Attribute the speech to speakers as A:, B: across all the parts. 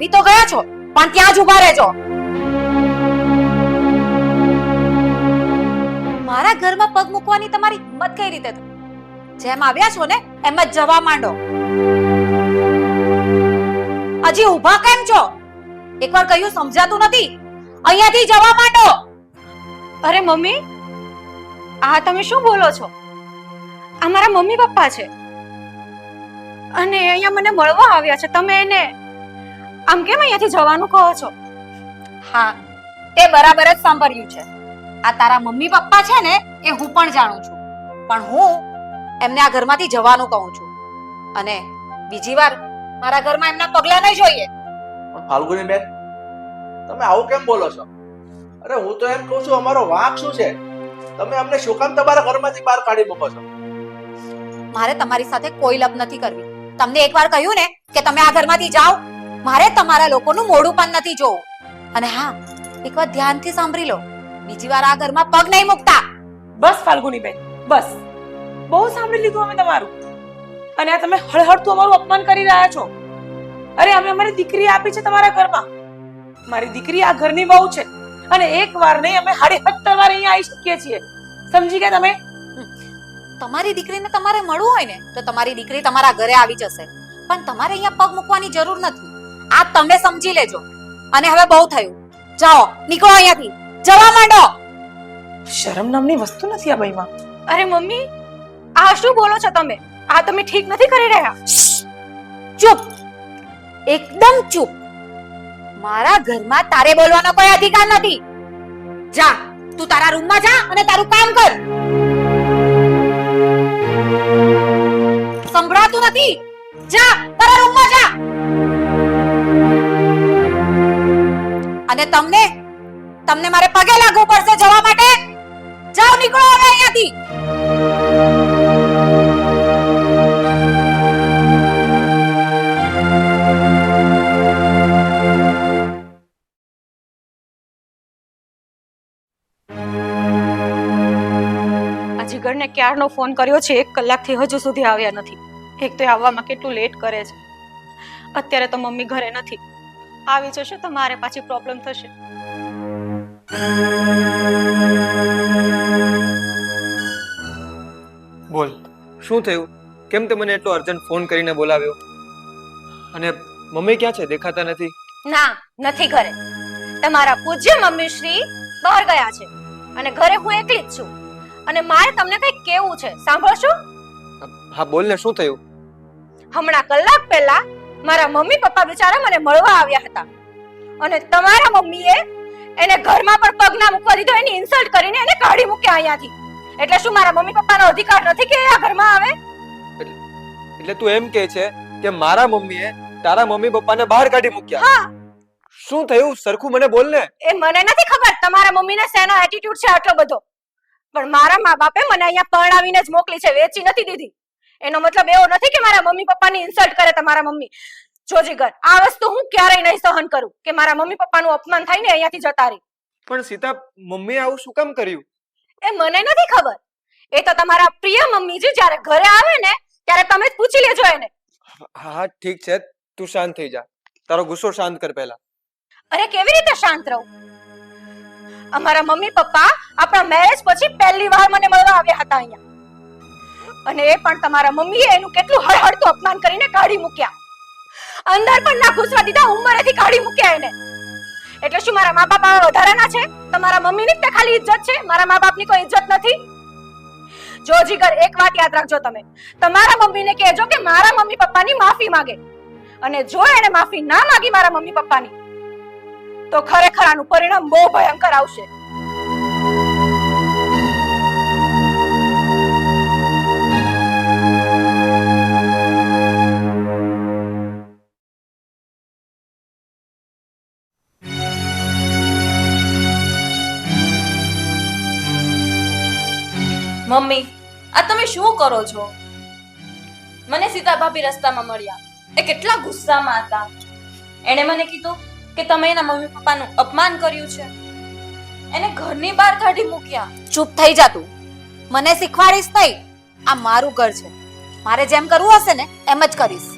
A: આવી તો ગયા છો, પણ ત્યાં જ ઊભા રહેજો. મારા ઘરમાં પગ મૂકવાની તમારી હિંમત કઈ રીતે જેમ આવ્યા છો ને, એમ જ જવા માંડો. હજી ઊભા કેમ છો? એકવાર કહ્યું સમજાતું નથી? અહીંયાથી જવા માંડો.
B: અરે મમ્મી, આ તમે શું બોલો છો? આ મારા મમ્મી પપ્પા છે. અને અહીંયા મને મળવા આવ્યા છે. તમે એને આમ કેમ અહીંયાથી જવાનું કહો છો?
A: હા તે બરાબર જ સાંભળ્યું છે. આ તારા મમ્મી પપ્પા છે ને એ હું પણ જાણું છું. પણ હું એમને આ ઘરમાંથી જવાનું કહું છું. અને બીજી વાર મારા ઘરમાં એમના પગલા નહીં જોઈએ.
C: પણ ફાલ્ગુની બેન તમે આવું કેમ બોલો છો? અરે હું તો એમ કહું છું અમારો વાંક શું છે? તમે અમને શું કામ તમારા ઘરમાંથી બહાર કાઢી મૂકો છો.
A: મારે તમારી સાથે કોઈ લપ નથી કરવી. તમને એકવાર કહ્યું ને કે તમે આ ઘરમાંથી જાઓ મારે તમારા લોકોનું મોઢું પણ નથી જોવું. અને હા એકવાર ધ્યાનથી સાંભળી લો. બીજી વાર આ ઘરમાં પગ નહીં મૂકતા.
D: બસ ફાલ્ગુની બેન બસ. બહુ સાંભળી લીધું અમે તમારું. અને આ તમે હળહળતું અમારું અપમાન કરી રહ્યા છો. અરે અમે અમારી દીકરી આપી છે તમારા ઘરમાં. મારી દીકરી આ ઘરની બહુ છે. અને એક વાર નહીં અમે હાડી સત્તર વાર અહીંયા આવી શકીએ છીએ. સમજી ગયા તમે?
A: તમારી દીકરીને તમારે મળવું હોય ને તો તમારી દીકરી તમારા ઘરે આવી જશે. પણ તમારે અહીંયા પગ મૂકવાની જરૂર નથી. આ તમે સમજી લેજો. અને હવે બહુ થયું. જાઓ નીકળો અહીંયાથી. જવા માંડો.
D: શરમ નામની વસ્તુ નથી આ ભાઈમાં.
B: અરે મમ્મી આ શું બોલો છો તમે? આ તમે ઠીક નથી કરી રહ્યા?
A: ચૂપ. એકદમ ચૂપ. મારા ઘરમાં તારે બોલવાનો કોઈ અધિકાર નથી. જા તું તારા રૂમમાં જા અને તારું કામ કર. સંભળાતું નથી. જા તારા રૂમમાં જા. અને તમને તમને મારે પગે લાગવું પડશે જવા માટે. જાઓ, નીકળો હવે અહીંયાથી.
B: જીગરને ક્યારનો ફોન કર્યો છે, એક કલાકથી હજુ સુધી આવ્યા નથી. એક તો આવવામાં કેટલું લેટ કરે છે. અત્યારે તો મમ્મી ઘરે નથી. આવી જશે તો મારે પાછી પ્રોબ્લેમ થશે.
E: બોલ. શું થયું? કેમ તે મને એટલો અર્જન્ટ ફોન કરીને બોલાવ્યો? અને મમ્મી ક્યાં છે? દેખાતા નથી?
B: ના નથી ઘરે. તમારા પૂજ્ય મમ્મી શ્રી બહાર ગયા છે. અને ઘરે હું એકલી જ છું. અને મારે તમને કંઈક કેવું છે. સાંભળશો
E: હા બોલ ને શું થયું?
B: હમણાં કલાક પહેલા મારા મમ્મી પપ્પા બિચારા મને મળવા આવ્યા હતા. અને તમારા મમ્મીએ એને ઘરમાં પણ પગ ના મૂકવા દીધો એની ઇન્સલ્ટ કરીને એને કાઢી મૂક્યા અહીંયાથી. એટલે શું મારા મમ્મી પપ્પાનો અધિકાર નથી કે આ ઘરમાં આવે?
E: એટલે તું એમ કહે છે કે મારા મમ્મીએ તારા મમ્મી પપ્પાને બહાર કાઢી મૂક્યા.
B: હા.
E: શું થયું? સરખું મને બોલ ને.
B: એ મને નથી ખબર. તમારા મમ્મીને સેનો એટીટ્યુડ છે આટલો બધો. પણ મારા મા બાપે મને અહીંયા પરણાવીને જ મોકલી છે વેચી નથી દીધી. એનો મતલબ એવો નથી કે મારા મમ્મી પપ્પાની ઇન્સલ્ટ કરે તમારા મમ્મી. જોજી ઘર આ વસ્તુ હું ક્યારેય નહીં સહન કરું કે મારા મમ્મી પપ્પાનું અપમાન થાય ને અહીંયાથી જતા રહી.
E: પણ સીતા મમ્મી આવું શું કામ કર્યું?
B: એ મને નથી ખબર. એ તો તમારા પ્રિય મમ્મીજી જ્યારે ઘરે આવે ને ત્યારે તમે જ પૂછી લેજો એને.
E: હા હા ઠીક છે. તું શાંત થઈ જા. તારો ગુસ્સો શાંત કર પહેલા.
B: અરે કેવી રીતે શાંત રહું? અમારા મમ્મી પપ્પા આપણા મેરેજ પછી પહેલી વાર મને મળવા આવ્યા હતા અહીંયા. અને એ પણ તમારા મમ્મીએ એનું કેટલું હળહળતું અપમાન કરીને કાઢી મૂક્યા. અંદર પણ ના ઘૂસવા દીધા, ઉંમરેથી કાઢી મૂક્યા એને. એટલે શું મારા મા બાપ આવા વધારાના છે? તમારા મમ્મીની જ તે ખાલી ઇજ્જત છે? મારા મા બાપની કોઈ ઇજ્જત નથી? જો જીગર, એક વાત યાદ રાખજો તમે. તમારા મમ્મીને કહેજો કે મારા મમ્મી પપ્પાની માફી માંગે. અને જો એને માફી ના માંગી મારા મમ્મી પપ્પાની, તો ખરેખર આનું પરિણામ બહુ ભયંકર આવશે.
F: તમે શું કરો છો? મને સીતા ભાભી રસ્તામાં મળ્યા. એ કેટલા ગુસ્સામાં હતા. એણે મને કીધું કે તમે એના મમ્મી પપ્પાનું અપમાન કર્યું છે. એને ઘરની બહાર કાઢી મૂક્યા.
A: ચૂપ થઈ જા તું. મને શીખવાડીશ નહીં. આ મારું ઘર છે. મારે જેમ કરવું હશે ને એમ જ કરીશ.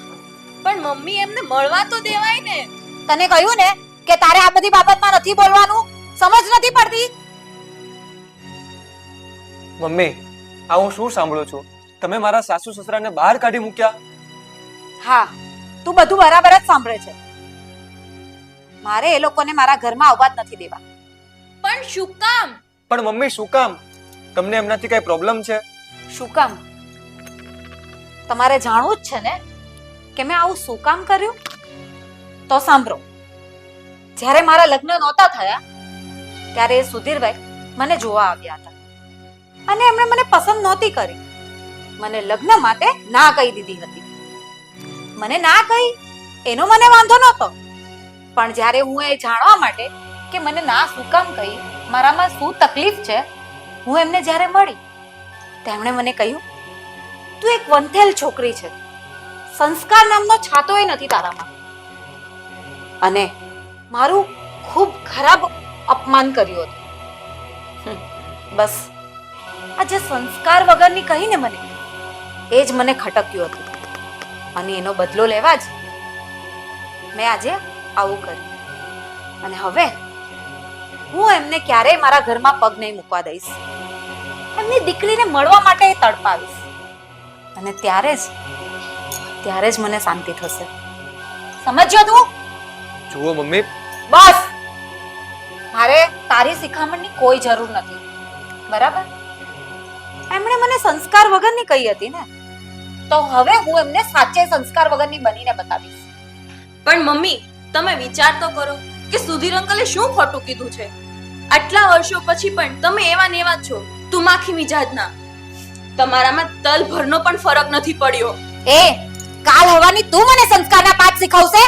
F: પણ મમ્મી એમને મળવા તો દેવાય ને.
A: તને કહ્યું ને કે તારે આ બધી બાબતમાં નથી બોલવાનું? સમજ નથી પડતી?
E: મમ્મી આ હું શું સાંભળું છું? તમે મારા સાસુ સસરાને બહાર કાઢી મૂક્યા?
A: હા તું બધું બરાબર જ સાંભળે છે. મારે એ લોકોને મારા ઘરમાં આવવા જ નથી દેવા.
F: પણ શું કામ?
E: પણ મમ્મી શું કામ? તમને એમનાથી કઈ પ્રોબ્લેમ છે?
A: શું કામ? તમારે જાણવું જ છે ને કે મેં આવું શું કામ કર્યું? તો સાંભળો. જ્યારે મારા લગ્ન નહોતા થયા ત્યારે એ સુધીરભાઈ મને જોવા આવ્યા હતા. અને એમણે મને પસંદ નહોતી કરી. મને લગ્ન માટે ના કહી દીધી હતી. મને ના કહી એનો મને વાંધો નહોતો. પણ જ્યારે હું એ જાણવા માટે કે મને ના શું કામ કહી, મારામાં શું તકલીફ છે, હું એમને જ્યારે મળી, તેમણે મને કહ્યું, તું એક વંથેલ છોકરી છે. સંસ્કાર નામનો છાતોય નથી તારામાં. અને મારું ખૂબ ખરાબ અપમાન કર્યું હતું. બસ. આ જે સંસ્કાર વગરની કહીને મને? એ જ મને ખટક્યું હતું. અને એનો બદલો લેવા જ મેં આજે આવું કર્યું. અને હવે હું એમને ક્યારેય મારા ઘરમાં પગ નહીં મૂકવા દઈશ. એમની દીકરીને મળવા માટે એ તડપાવીશ. અને ત્યારે જ ત્યારે જ મને શાંતિ થશે. સમજ્યો તું?
E: જુઓ મમ્મી.
A: બસ! મારે તારી શિખામણની કોઈ જરૂર નથી. બરાબર? એમણે મને સંસ્કાર વગરની કહી હતી ને. તો હવે હું એમને સાચે સંસ્કાર વગરની બનીને બતાવીશ.
F: પણ મમ્મી તમે વિચાર તો કરો કે સુધીર અંકલે શું ખોટું કીધું છે? આટલા વર્ષો પછી પણ તમે એવા નેવા છો તુમાખી મિજાજના. તમારામાં તલ ભરનો પણ ફરક નથી પડ્યો.
A: એ કાલ હવાની તું મને સંસ્કારના પાઠ શીખવશે?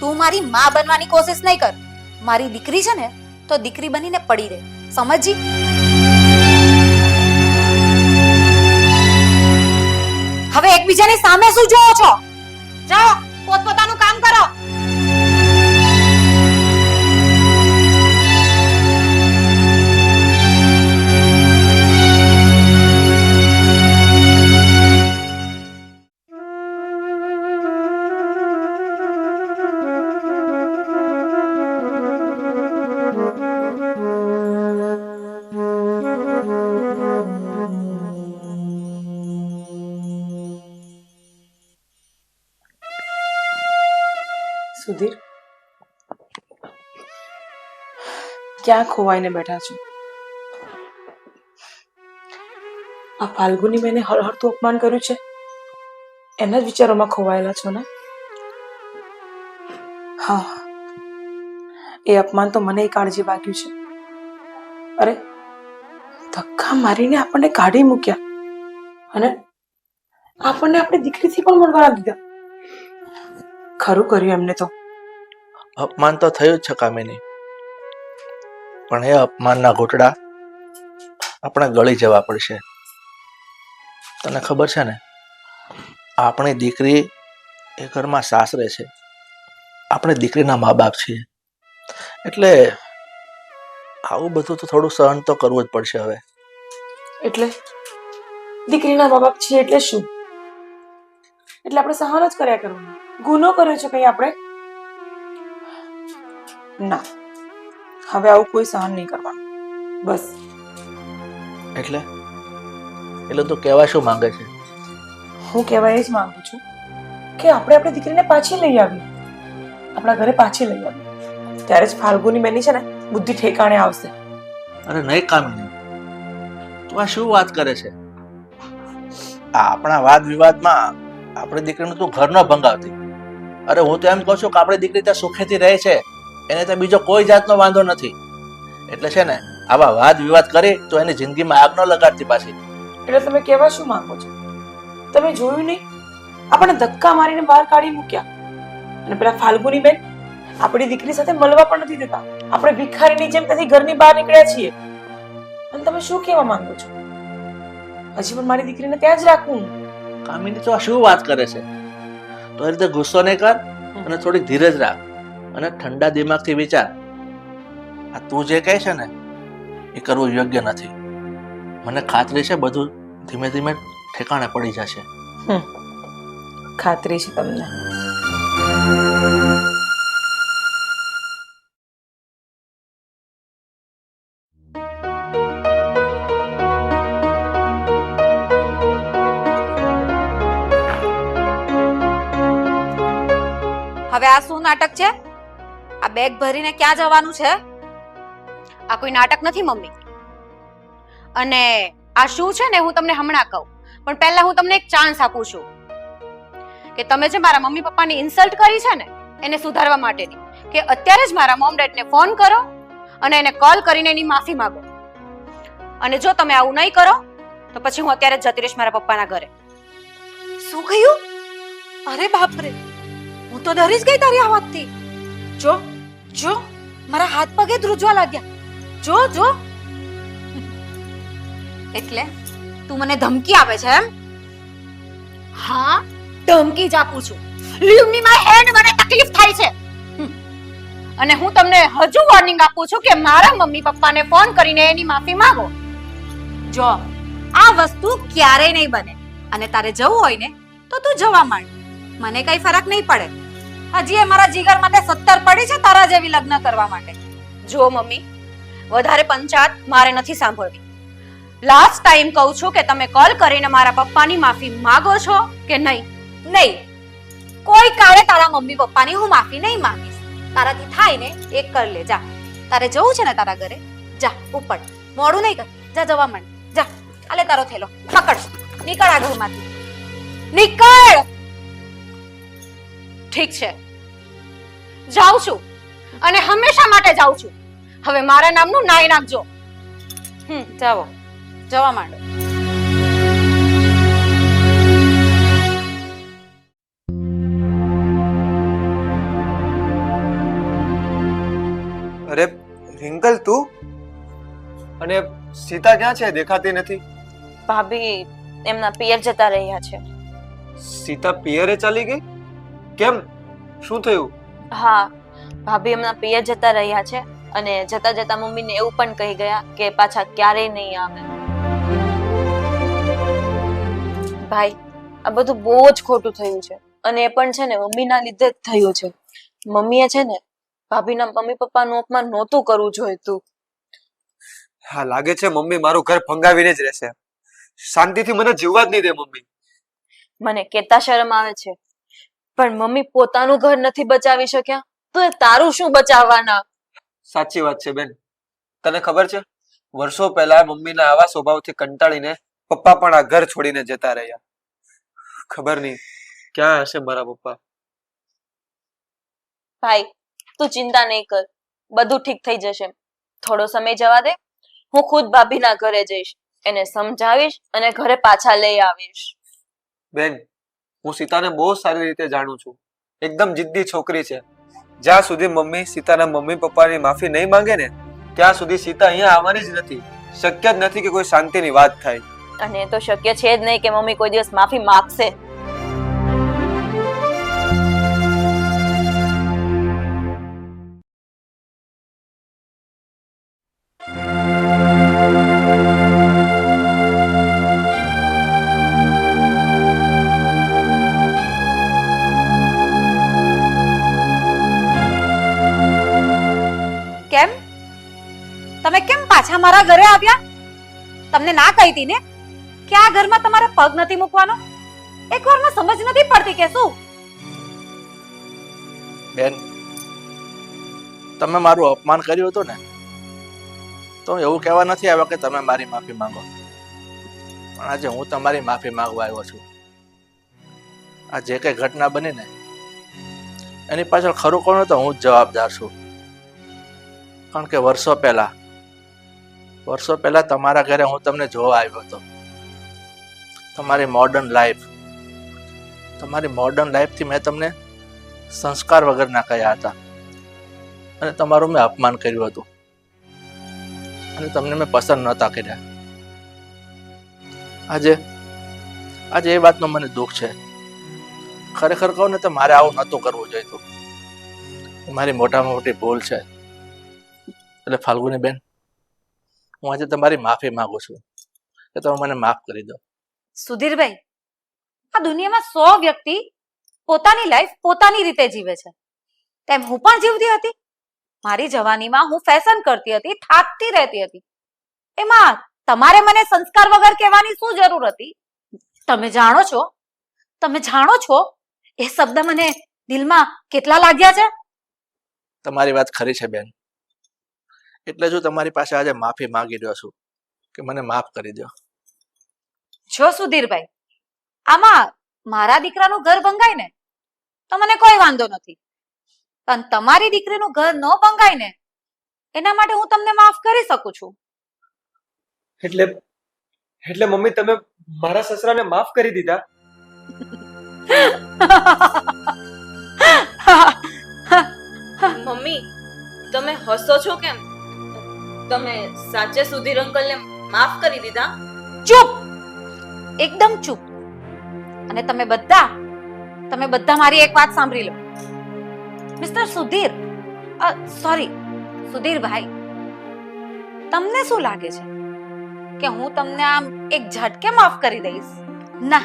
A: તું મારી માં બનવાની કોશિશ નહીં કર. મારી દીકરી છે ને તો દીકરી બનીને પડી રહે. સમજી હવે એકબીજાની સામે શું જોવો છો? જાઓ પોતપોતાનું
D: ક્યાં ખોવાઈને બેઠા છો. આ ફાલ્ગુની બેને હળહળતું અપમાન કર્યું છે? એના જ વિચારોમાં ખોવાયેલા છો ને? હા. એ અપમાન તો મને કાળજી વાગ્યું છે. અરે, ધક્કા મારીને આપણને કાઢી મૂક્યા. અને આપણને આપણી દીકરીથી પણ મળવા દીધા. ખરું કર્યું એમને તો.
C: અપમાન તો થયું જ છે કામિની. પણ એ અપમાનના ઘૂંટડા, આપણે ગળી જવા પડશે. તને ખબર છે ને, આપણી દીકરી એ ઘરમાં સાસરે છે. આપણે દીકરીના મા બાપ છીએ. એટલે આવું બધું તો થોડું સહન તો કરવું જ પડશે હવે.
D: એટલે? દીકરીના મા બાપ છીએ એટલે શું? એટલે આપણે સહન જ કર્યા કરવાનું. ગુનો કર્યો છે કઈ આપણે? ના. હવે આવું કોઈ સહન નહીં કરવાનું. બસ.
C: એટલે? એટલે તું કહેવા શું માંગે છે?
D: હું કહેવા એ જ માંગુ છું કે આપણે આપણી દીકરીને પાછી લઈ આવી આપણા ઘરે પાછી લઈ આવી ત્યારે જ ફાલ્ગુની બેની છે ને બુદ્ધિ ઠેકાણે આવશે.
C: અરે નહીં કામિની. તું આ શું વાત કરે છે? આ આપણા વાદ વિવાદમાં આપણી દીકરીનું તું ઘર ન ભંગાવતી અરે હું તો એમ કહું છું કે આપણી દીકરી ત્યાં સુખેથી રહે છે. એને ત્યાં બીજો કોઈ જાતનો વાંધો નથી. એટલે છે ને આવા વાદ વિવાદ કરી તો એની જિંદગીમાં આગ ન લગાડતી પાછી.
D: એટલે તમે કહેવા શું માંગો છો? તમે જોયું નહીં? આપણે ધક્કા મારીને બહાર કાઢી મૂક્યા. અને પેલા ફાલ્ગુની બેન આપણી દીકરી સાથે મળવા પણ નથી દેતા. આપણે ભિખારીની જેમ ત્યાંથી ઘરની બહાર નીકળ્યા છીએ. અને તમે શું કહેવા માંગો છો? હજી પણ મારી દીકરીને ત્યાં જ રાખવું
C: કામિની તો શું વાત કરે છે? તો એ રીતે ગુસ્સો નહીં કર અને થોડીક ધીરજ રાખ. અને ઠંડા દિમાગથી વિચાર. આ તું જે કહે છે ને એ કરવું યોગ્ય નથી. મને ખાતરી છે બધું ધીમે ધીમે ઠેકાણે પડી જશે.
D: ખાતરી છે તમને.
A: હવે આ શું નાટક છે? આ બેગ ભરીને ક્યાં જવાનું છે?
B: આ કોઈ નાટક નથી મમ્મી. અને આ શું છે ને હું તમને હમણાં કહું. પણ પહેલા હું તમને એક ચાન્સ આપું છું. કે તમે જે મારા મમ્મી પપ્પાની ઇન્સલ્ટ કરી છે ને એને સુધારવા માટેની કે અત્યારે જ મારા મોમ ડેડને ફોન કરો અને એને કોલ કરીને એની માફી માંગો. અને જો તમે આવું નહીં કરો તો પછી હું અત્યારે જ જતી રહીશ મારા પપ્પાના ઘરે.
A: શું કહ્યું? અરે બાપ રે હું તો ડરી જ ગઈ તારી આ વાતથી. જો જો મારા હાથ પગે ધ્રુજવા લાગ્યા. જો જો. એટલે તું મને ધમકી આપે છે એમ?
B: હા ધમકી જ આપું છું. લીવ મી માય હેન્ડ મને તકલીફ થાય છે. અને હું તમને હજુ વોર્નિંગ આપું છું કે મારા મમ્મી પપ્પાને ફોન કરીને એની માફી માંગો.
A: જો આ વસ્તુ ક્યારેય નહીં બને. અને તારે જવું હોય ને તો તું જવા માંડ. મને કઈ ફરક નહીં પડે. હજી એ મારા જીગર માટે સત્તર પડી છે તારા જેવી લગ્ન કરવા માટે.
B: જો મમ્મી વધારે પંચાત મારે નથી સાંભળવી. લાસ્ટ ટાઈમ કહું છું કે તમે કોલ કરીને મારા પપ્પાની માફી માંગો છો કે નહીં?
A: નહીં. કોઈ કાળે તારા મમ્મી પપ્પાની હું માફી નહીં માંગીશ. તારાથી થાય ને એક કર લે જા. તારે જવું છે ને તારા ઘરે? જા ઉપર મોડું નહીં કર. જા જવા માંડ. જા. આલે તારો થેલો. પકડ. નીકળ આ ઘરમાંથી. નીકળ!
B: ઠીક છે. જાઉં છું. અને હંમેશા માટે જાઉં છું. હવે મારા નામનું નાઈ નાખજો.
A: હમ જાઓ. જવા માંડો.
E: અરે રિંકલ તું? અને સીતા ક્યાં છે? દેખાતી નથી.
F: ભાભી એમના પિયર જતા રહ્યા છે.
E: સીતા પિયરે ચાલી ગઈ? કેમ? શું થયું?
F: હા ભાભી એમના પિયર જતા રહ્યા છે અને જતા જતા મમ્મીને એવું પણ કહી ગયા કે પાછા ક્યારેય નહીં આવે. ભાઈ આ બધું બહુ જ ખોટું થયું છે અને એ પણ છે ને મમ્મીના લીધે જ થયું છે. મમ્મીએ છે ને ભાભીના મમ્મી પપ્પાનું અપમાન નહોતું કરવું જોઈતું.
E: હા લાગે છે મમ્મી મારું ઘર ફંગાવીને જ રહેશે. શાંતિથી મને જીવવા જ નહીં દે મમ્મી.
F: મને કેતા શરમ આવે છે. પણ મમ્મી પોતાનું ઘર નથી બચાવી શક્યા? તો એ તારું શું બચાવવાના?
E: સાચી વાત છે બેન. તને ખબર છે? વર્ષો પહેલા મમ્મીના આવા સ્વભાવથી કંટાળીને પપ્પા પણ આ ઘર છોડીને જતા રહ્યા. ખબર નહીં ક્યાં હશે મારા પપ્પા?
F: ભાઈ તું ચિંતા નહીં કર. બધું ઠીક થઈ જશે. થોડો સમય જવા દે. હું ખુદ ભાભીના ઘરે જઈશ. એને સમજાવીશ અને ઘરે પાછા લઈ આવીશ.
E: બેન હું સીતાને બહુ સારી રીતે જાણું છું. એકદમ જિદ્દી છોકરી છે. જ્યાં સુધી મમ્મી સીતાના મમ્મી પપ્પાની માફી નહીં માંગે ને, ત્યાં સુધી સીતા અહીંયા આવવાની જ નથી. શક્ય જ નથી કે કોઈ શાંતિની વાત થાય.
F: અને એ તો શક્ય છે જ નહીં કે મમ્મી કોઈ દિવસ માફી માંગશે.
A: કેમ પાછા મારા ઘરે આવ્યા? તમને ના કહી હતી ને કે આ ઘરમાં તમારે પગ નથી મૂકવાનો? એક વારમાં સમજ નથી પડતી કે શું?
C: બેન, તમે મારું અપમાન કર્યું હતું ને, તો એવું કહેવા નથી આવ્યો કે તમે મારી માફી માંગો. પણ આજે હું તમારી માફી માંગવા આવ્યો છું. આ જે કઈ ઘટના બની ને, એની પાછળ ખરું કોણ તો હું જવાબદાર છું. કારણ કે વર્ષો પહેલા વર્ષો પહેલા તમારા ઘરે હું તમને જોવા આવ્યો હતો. તમારી મોડર્ન લાઈફ તમારી મોડર્ન લાઈફથી મેં તમને સંસ્કાર વગરના કહ્યા હતા. અને તમારું મેં અપમાન કર્યું હતું. અને તમને મેં પસંદ નહોતા કર્યા. આજે આજે એ વાતનું મને દુઃખ છે. ખરેખર કહું ને તો મારે આવું નહોતું કરવું જોઈતું. મારી મોટામાં મોટી ભૂલ છે. એટલે ફાલ્ગુની બેન હું આજે તમારી માફી માંગુ છું. કે તમે મને માફ કરી દો.
A: સુધીરભાઈ આ દુનિયામાં સો વ્યક્તિ પોતાની લાઈફ પોતાની રીતે જીવે છે. તેમ હું પણ જીવતી હતી. મારી જવાનીમાં હું ફેશન કરતી હતી થાકતી રહેતી હતી. એમાં તમારે મને સંસ્કાર વગર કહેવાની શું જરૂર હતી? તમે જાણો છો? તમે જાણો છો? એ શબ્દ મને દિલમાં કેટલા લાગ્યા છે?
C: તમારી વાત ખરી છે બેન. એટલે જો હું તમારી પાસે આજે માફી માંગી રહ્યો છું કે મને માફ કરી દો
A: જો સુધીરભાઈ આમાં મારા દીકરાનું ઘર ભંગાય ને તો મને કોઈ વાંધો નથી. પણ તમારી દીકરીનું ઘર ન ભંગાય ને એના માટે હું તમને માફ કરી શકું છું.
E: એટલે એટલે મમ્મી તમે મારા સસરાને માફ કરી દીધા?
F: મમ્મી તમે હસો છો કેમ? તમે સાચે સુધીર અંકલને માફ કરી દીધા?
A: ચૂપ! એકદમ ચૂપ. અને તમે બધા તમે બધા મારી એક વાત સાંભળી લો. મિસ્ટર સુધીર સોરી, સુધીરભાઈ, તમને શું લાગે છે કે હું તમને આમ એક ઝટકે માફ કરી દઈશ? ના,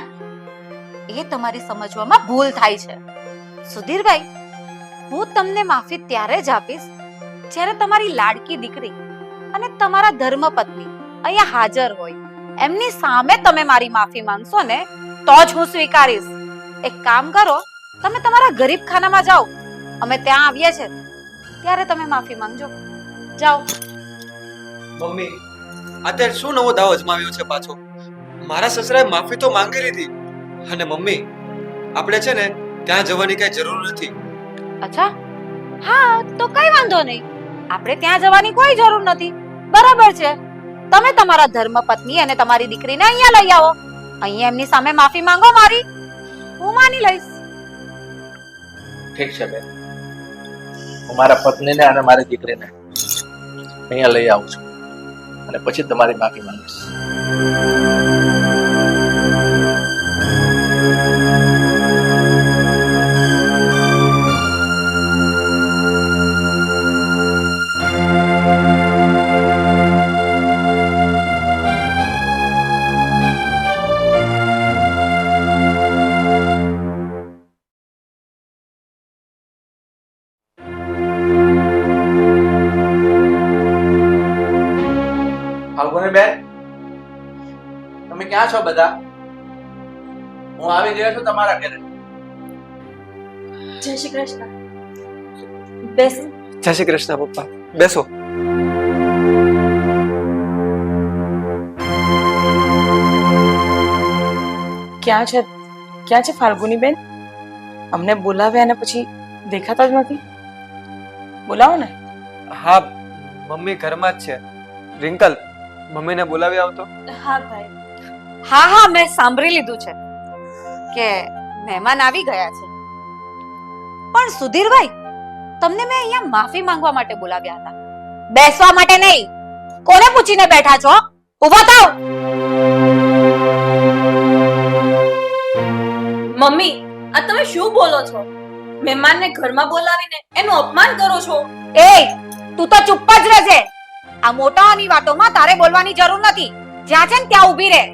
A: એ તમારી સમજવામાં ભૂલ થાય છે. સુધીરભાઈ, હું તમને માફી ત્યારે જ આપીશ જ્યારે તમારી લાડકી દીકરી અને તમારા ધર્મપત્ની અહીંયા હાજર હોય. એમની સામે તમે મારી માફી માંગશો ને તો જ હું સ્વીકારીશ. એક કામ કરો તમે તમારા ગરીબ ખાનામાં જાઓ. અમે ત્યાં આવીએ છે ત્યારે તમે માફી માંગજો. જાઓ.
E: મમ્મી અત્યારે શું નવો દાવ અજમાવ્યો છે પાછો? મારા સસરાએ માફી તો માંગી લીધી અને મમ્મી આપણે છે ને ત્યાં જવાની કઈ જરૂર નથી.
A: અચ્છા. હા તો કઈ વાંધો નહીં. આપણે ત્યાં જવાની કોઈ જરૂર નથી. બરાબર છે. તમે તમારા ધર્મપત્ની અને તમારી દીકરીને અહીંયા લઈ આવો. અહીંયા એમની સામે માફી માંગો મારી. હું માની લઈશ.
C: ઠીક છે બેન. હું મારા પત્નીને અને મારી દીકરીને અહીંયા લઈ આવું છું. અને પછી તમારી માફી માંગીશ. ક્યાં છો બધા? હું આવી ગયો છું તમારા ઘરે.
F: જય શ્રી કૃષ્ણ. બેસ.
E: જય શ્રી કૃષ્ણ પપ્પા. બેસો.
D: ક્યાં છે? ક્યાં છે ફાલ્ગુની બેન? અમને બોલાવ્યા અને પછી દેખાતા જ નથી. બોલાવો ને.
E: હા મમ્મી ઘરમાં જ છે. રિંકલ મમ્મીને બોલાવી આવતો?
F: હા ભાઈ.
A: હા હા મેં સાંભળી લીધું છે કે મહેમાન આવી ગયા છે. પણ સુધીરભાઈ તમને મેં અહીંયા માફી માંગવા માટે બોલાવ્યા હતા. બેસવા માટે નહીં. કોને પૂછીને બેઠા છો? ઊભો થાવ.
F: મમ્મી આ તમે શું બોલો છો? મહેમાનને ઘરમાં બોલાવીને એનું અપમાન કરો છો?
A: એ તું તો ચૂપ જ રહેજે. આ મોટાઓની વાતોમાં તારે બોલવાની જરૂર નથી. જ્યાં છે ને ત્યાં ઊભી રહે.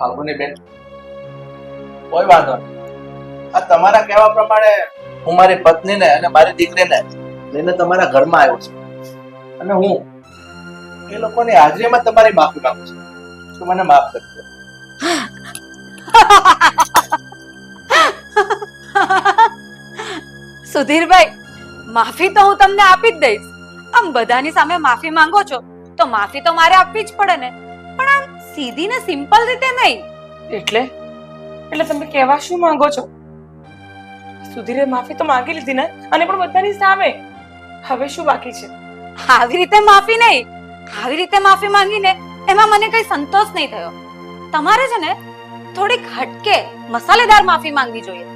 C: ફાલ્ગુની બેન. કોઈ વાંધો નહીં. આ તમારા કહેવા પ્રમાણે હું મારી પત્નીને અને મારી દીકરીને લઈને તમારા ઘરમાં આવ્યો છું. અને હું એ લોકોની હાજરીમાં તમારી માફી માંગુ છું. તો મને માફ કરજો
A: સુધીરભાઈ, માફી તો હું તમને આપી જ દઈશ. આમ બધાની સામે માફી માંગો છો, તો માફી તો મારે આપવી જ પડે ને. સીધી ને સિમ્પલ રીતે નહીં.
D: એટલે? એટલે તમે કહેવા શું માંગો છો? સુધીરે માફી તો માંગી લીધી ને અને પણ બધાની સામે. હવે શું બાકી છે?
A: આવી રીતે માફી નહીં. આવી રીતે માફી માંગીને એમાં મને કઈ સંતોષ નહીં થયો. તમારે છે ને થોડીક હટકે મસાલેદાર માફી માંગવી જોઈએ.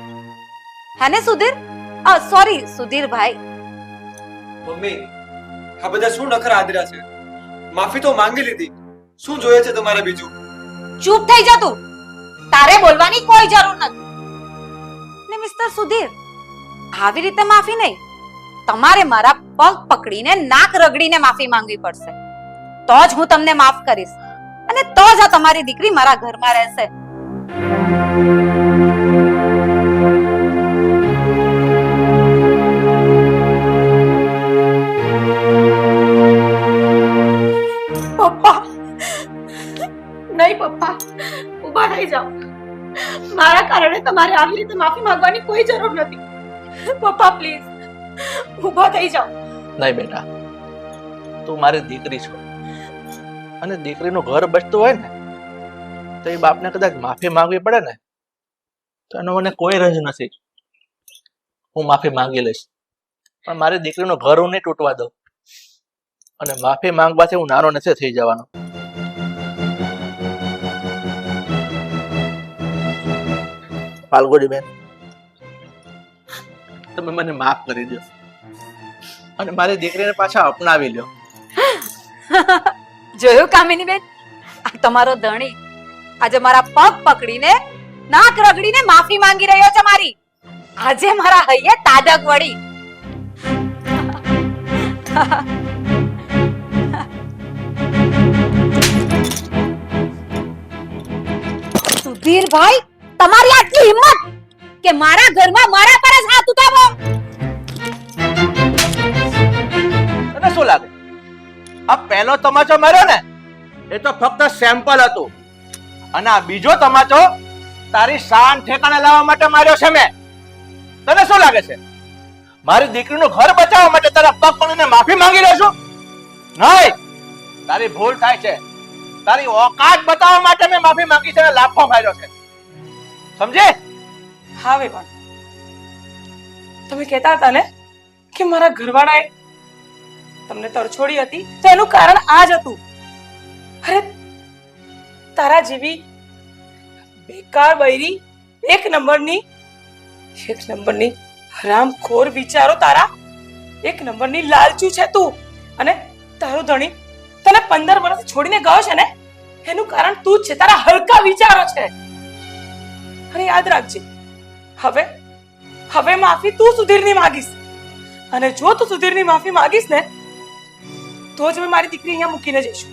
A: હે ને સુધીર? સોરી સુધીરભાઈ.
E: મમ્મી આ બધા શું નખરા આદરા છે? માફી તો માંગી લીધી. શું જોઈએ છે તમારે બીજું?
A: ચૂપ થઈ જા તું. તારે બોલવાની કોઈ જરૂર નથી. ને મિસ્ટર સુધીર આવી રીતે માફી નહીં. તમારે મારા પગ પકડીને નાક રગડીને માફી માંગવી પડશે. તો જ હું તમને માફ કરીશ. અને તો જ આ તમારી દીકરી મારા ઘરમાં રહેશે.
B: નહીં, પપ્પા. ઊભા થઈ જાઓ. મારા કારણે તમારે આવી રીતે માફી માંગવાની કોઈ જરૂર નથી. પપ્પા, પ્લીઝ ઊભા થઈ જાઓ.
C: નહીં બેટા, તું મારી દીકરી છો. અને દીકરીનું ઘર બચતું હોય ને, તો એ બાપને કદાચ માફી માંગવી પડે ને, તો એનો મને કોઈ રંજ નથી. હું માફી માંગી લઈશ. પણ મારી દીકરીનું ઘર હું નહીં તૂટવા દઉં. અને માફી માંગવાથી હું નાનો નથી થઈ જવાનો. ફાલ્ગુની બેન. તમે મને માફ કરી દો. અને મારી દીકરીને પાછા અપનાવી લ્યો
A: જોયું કામિની બેન? આ તમારો ધણી આજે મારા પગ પકડીને નાક રગડીને માફી માંગી રહ્યો છે મારી. આજે મારા હૈયે તાડક વળી. સુધીરભાઈ તમારી આટલી હિંમત કે મારા ઘરમાં મારા પર જ હાથ ઉઠાવો.
C: તને શું લાગે? આ પહેલો તમાચો માર્યો ને, એ તો ફક્ત સેમ્પલ હતું. અને આ બીજો તમાચો તારી શાન ઠેકાણે લાવવા માટે માર્યો છે મેં. તને શું લાગે છે? મારી દીકરીનું ઘર બચાવવા માટે તારા પગ પડીને માફી માંગી રહ્યો નહીં. તારી ભૂલ થાય છે. તારી ઓકાત બતાવવા માટે મેં માફી માંગી છે અને લાફો માર્યો છે. સમજે?
D: હા પણ. તમે કહેતા હતા ને કે મારા ઘરવાળાએ તમને તરછોડી હતી, તો એનું કારણ આ જ હતું. અરે, તારા જેવી બેકાર બૈરી એક નંબરની એક નંબરની હરામખોર વિચારો તારા. એક નંબરની લાલચુ છે તું. અને તારું ધણી તને પંદર વર્ષ છોડીને ગયો છે ને? એનું કારણ તું જ છે. તારા હલકા વિચારો છે. અને યાદ રાખજે. હવે હવે માફી તું સુધીરની માંગીશ. અને જો તું સુધીરની માફી માંગીશ ને, તો જ મેં મારી દીકરી અહીંયા મૂકીને જઈશું.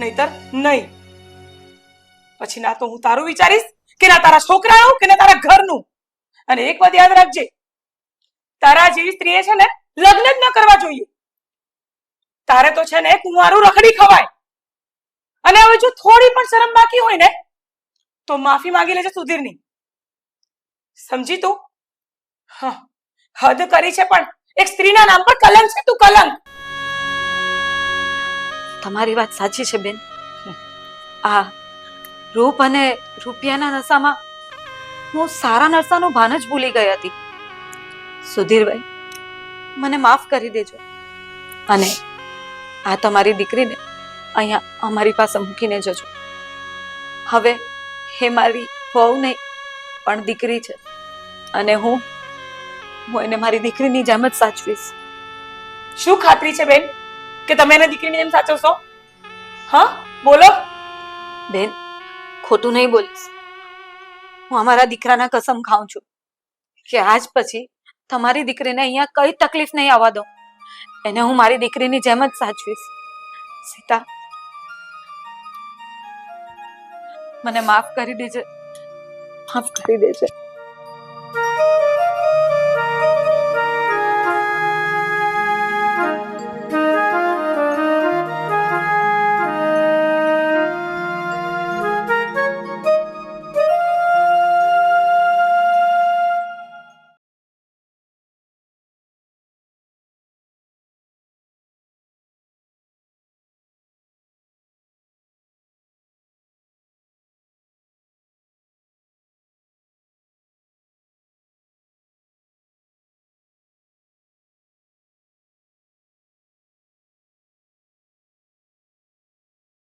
D: નહીતર નહીં. પછી ના તો હું તારું વિચારીશ કે ના તારા છોકરાનું કે ના તારા ઘરનું. અને એક વાત યાદ રાખજે, તારા જેવી સ્ત્રીએ છે ને, લગ્ન જ ન કરવા જોઈએ. તારે તો છે ને કુંવારું રખડી ખવાય. અને હવે જો થોડી પણ શરમ બાકી હોય ને તો માફી માંગી લેજે સુધીરની. સમજી તું? હા, હદ કરી છે પણ એક સ્ત્રીના નામ પર કલંક છે તું કલંક.
A: તમારી વાત સાચી છે, બેન. આ રૂપ અને રૂપિયાના નશામાં હું સારા નરસાનું ભાન જ ભૂલી ગઈ હતી. સુધીરભાઈ, મને માફ કરી દેજો. અને આ તમારી દીકરીને અહીંયા અમારી પાસે મૂકીને જજો. હવે હે મારી વહુ નહીં પણ દીકરી છે. અને હું હું એને મારી દીકરીની જેમ જ સાચવીશ.
D: શું ખાતરી છે બેન, કે તમે એને દીકરીની જેમ સાચવશો? હા, બોલો.
A: બેન, ખોટું નહીં બોલીશ. હું અમારા દીકરાના કસમ ખાઉં છું. કે આજ પછી તમારી દીકરીને અહીંયા કઈ તકલીફ નહીં આવવા દઉં એને હું મારી દીકરીની જેમ જ સાચવીશ. સીતા મને માફ કરી દેજે. માફ કરી દેજે.